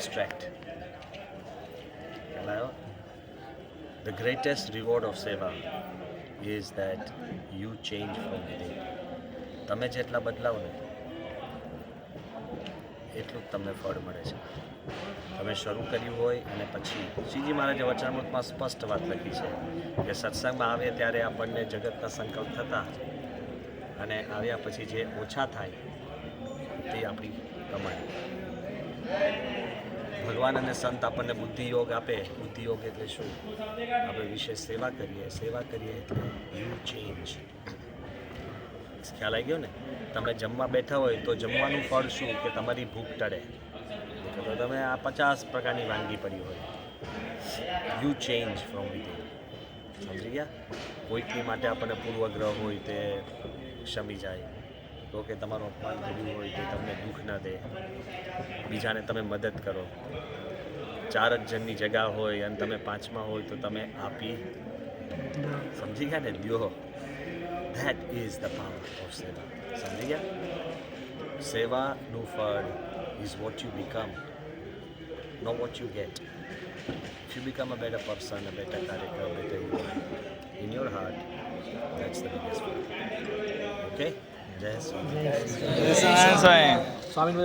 abstract. Hello? The greatest reward of seva is that you change from within. તમે જેટલા બદલાવ ને એટલું જ તમને ફળ મળે છે તમે શરૂ કર્યું હોય અને પછી શ્રીજી મહારાજે વચનામૃતમાં સ્પષ્ટ વાત લખી છે કે સત્સંગમાં આવે ત્યારે આપણને જગતના સંકલ્પ થતા અને આવ્યા પછી જે ઓછા થાય તે આપણી કમાણી ભગવાન અને સંત આપણને બુદ્ધિયોગ આપે. બુદ્ધિયોગ એટલે શું? આપણે વિશે સેવા કરીએ. સેવા કરીએ એટલે યુ ચેન્જ ખ્યાલ આવી ગયો ને? તમે જમવા બેઠા હોય તો જમવાનું ફળ શું? કે તમારી ભૂખ ટળે? તો તમે આ પચાસ પ્રકારની વાનગી પડી હોય. યુ ચેન્જ ફ્રોમ વિધિન સમજી ગયા? કોઈકની માટે આપણને પૂર્વગ્રહ હોય તે શમી જાય. તો કે તમારું અપમાન કર્યું હોય તો તમને દુઃખ ન દે. બીજાને તમે મદદ કરો. ચાર જ જણની જગા હોય અને તમે પાંચમા હોય તો તમે આપી. સમજી ગયા ને? દ્યો. That is the power of seva સમજી ગયા? સેવાનું ફળ is what you become no what you get If you become a better person, a better character, a better human, in your heart, that's? Yes. Swami